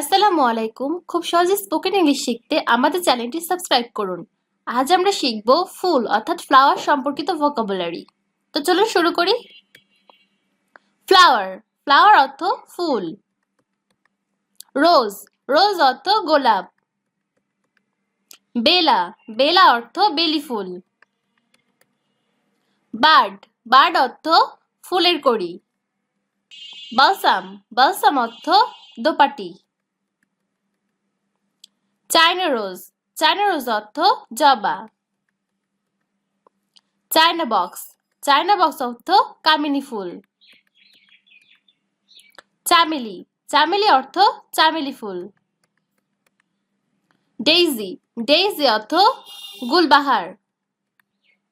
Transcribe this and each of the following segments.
আসসালামু আলাইকুম। খুব সহজে স্পোকেন ইংলিশ শিখতে আমাদের চ্যানেলটি সাবস্ক্রাইব করুন। আজ আমরা শিখব ফুল, অর্থাৎ ফ্লাওয়ার সম্পর্কিত ভোকাবুলারি তো চলুন শুরু করি। ফ্লাওয়ার ফ্লাওয়ার অর্থ ফুল। রোজ রোজ অর্থ গোলাপ। বেলা বেলা অর্থ বেলি ফুল। বার্ড বার্ড অর্থ ফুলের কড়ি। বালসাম বালসাম অর্থ দোপাটি। চায়না রোজ চায়না রোজ অর্থ জবা। China box. চায়না বক্স অর্থ কামিনী ফুল। চামেলি। চামেলি অর্থ চামেলি ফুল। ডেইজি। ডেইজি অর্থ গুলবাহার।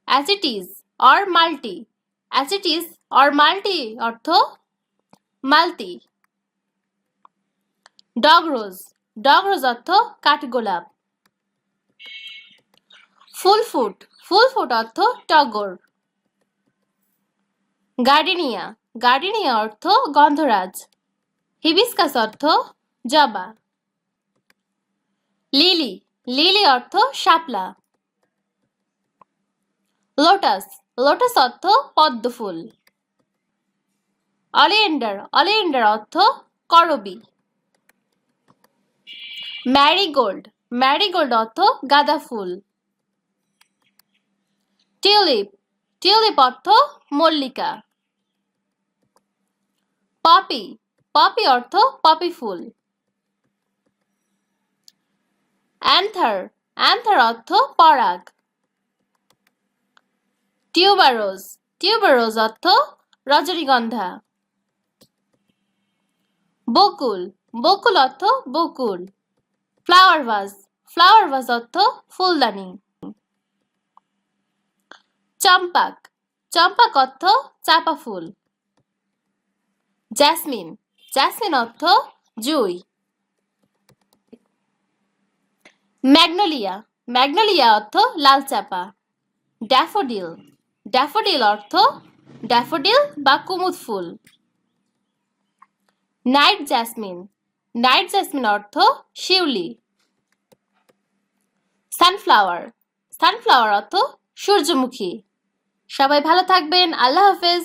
অ্যাসিটিস অর মাল্টি অ্যাসিটিস অর মাল্টি অর্থ মালতি। ডগ রোজ ডগ রোজ অর্থ কাঠগোলাপ ফুল ফুট ফুল ফুট অর্থ টগর গার্ডেনিয়া গার্ডেনিয়া অর্থ গন্ধরাজ হিবিস্কাস অর্থ জবা লিলি লিলি অর্থ শাপলা লোটাস লোটাস অর্থ পদ্ম ফুল অলিয়েন্ডার অলিয়েন্ডার অর্থ করবি ম্যারিগোল্ড ম্যারিগোল্ড অর্থ গাঁদা ফুল। টিউলিপ টিউলিপ অর্থ মল্লিকা। পপি পপি অর্থ পপি ফুল। অ্যান্থার অ্যান্থার অর্থ পরাগ। টিউবারোজ টিউবারোজ অর্থ রজনীগন্ধা। বকুল। বকুল অর্থ বকুল। ফ্লাওয়ার ভাস ফ্লাওয়ার ভাস অর্থ ফুলদানি চম্পাক চম্পাক অর্থ চাপা ফুল জ্যাসমিন জ্যাসমিন অর্থ জুই ম্যাগনোলিয়া ম্যাগনোলিয়া অর্থ লাল চাপা ড্যাফোডিল ড্যাফোডিল অর্থ ড্যাফোডিল বা কুমুদ ফুল নাইট জ্যাসমিন নাইট জেসমিন অর্থ শিউলি। সানফ্লাওয়ার। সানফ্লাওয়ার অর্থ সূর্যমুখী। সবাই ভালো থাকবেন। আল্লাহ হাফেজ।